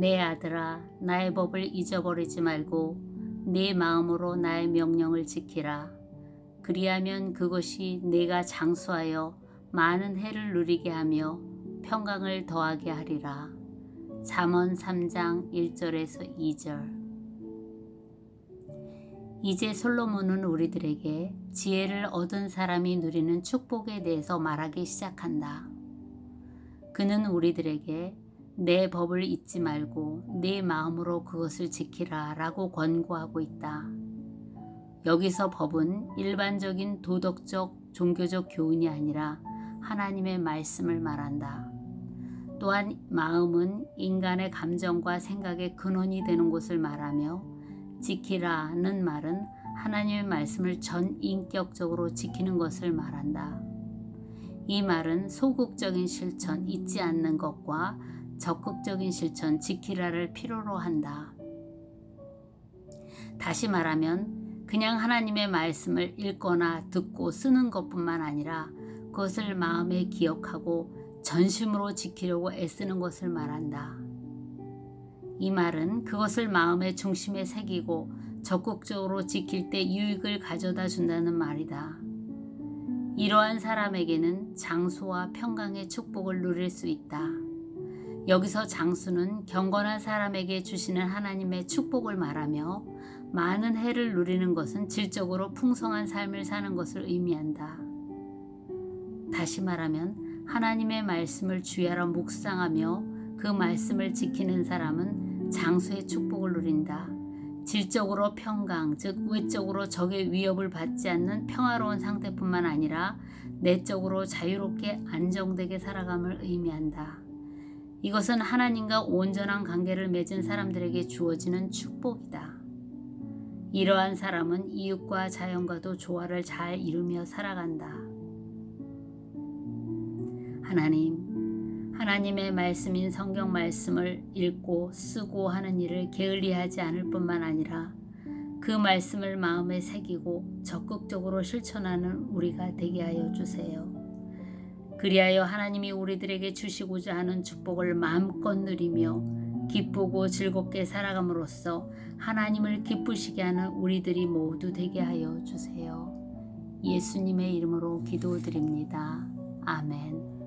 내 아들아 나의 법을 잊어버리지 말고 네 마음으로 나의 명령을 지키라. 그리하면 그것이 내가 장수하여 많은 해를 누리게 하며 평강을 더하게 하리라. 잠언 3장 1절에서 2절 이제 솔로몬은 우리들에게 지혜를 얻은 사람이 누리는 축복에 대해서 말하기 시작한다. 그는 우리들에게 내 법을 잊지 말고 내 마음으로 그것을 지키라 라고 권고하고 있다. 여기서 법은 일반적인 도덕적 종교적 교훈이 아니라 하나님의 말씀을 말한다. 또한 마음은 인간의 감정과 생각의 근원이 되는 곳을 말하며 지키라는 말은 하나님의 말씀을 전 인격적으로 지키는 것을 말한다. 이 말은 소극적인 실천, 잊지 않는 것과 적극적인 실천, 지키라를 필요로 한다. 다시 말하면 그냥 하나님의 말씀을 읽거나 듣고 쓰는 것뿐만 아니라 그것을 마음에 기억하고 전심으로 지키려고 애쓰는 것을 말한다. 이 말은 그것을 마음의 중심에 새기고 적극적으로 지킬 때 유익을 가져다 준다는 말이다. 이러한 사람에게는 장수와 평강의 축복을 누릴 수 있다. 여기서 장수는 경건한 사람에게 주시는 하나님의 축복을 말하며 많은 해를 누리는 것은 질적으로 풍성한 삶을 사는 것을 의미한다. 다시 말하면 하나님의 말씀을 주야로 묵상하며 그 말씀을 지키는 사람은 장수의 축복을 누린다. 질적으로 평강, 즉 외적으로 적의 위협을 받지 않는 평화로운 상태뿐만 아니라 내적으로 자유롭게 안정되게 살아감을 의미한다. 이것은 하나님과 온전한 관계를 맺은 사람들에게 주어지는 축복이다. 이러한 사람은 이웃과 자연과도 조화를 잘 이루며 살아간다. 하나님, 하나님의 말씀인 성경 말씀을 읽고 쓰고 하는 일을 게을리하지 않을 뿐만 아니라 그 말씀을 마음에 새기고 적극적으로 실천하는 우리가 되게 하여 주세요. 그리하여 하나님이 우리들에게 주시고자 하는 축복을 마음껏 누리며 기쁘고 즐겁게 살아감으로써 하나님을 기쁘시게 하는 우리들이 모두 되게 하여 주세요. 예수님의 이름으로 기도드립니다. 아멘.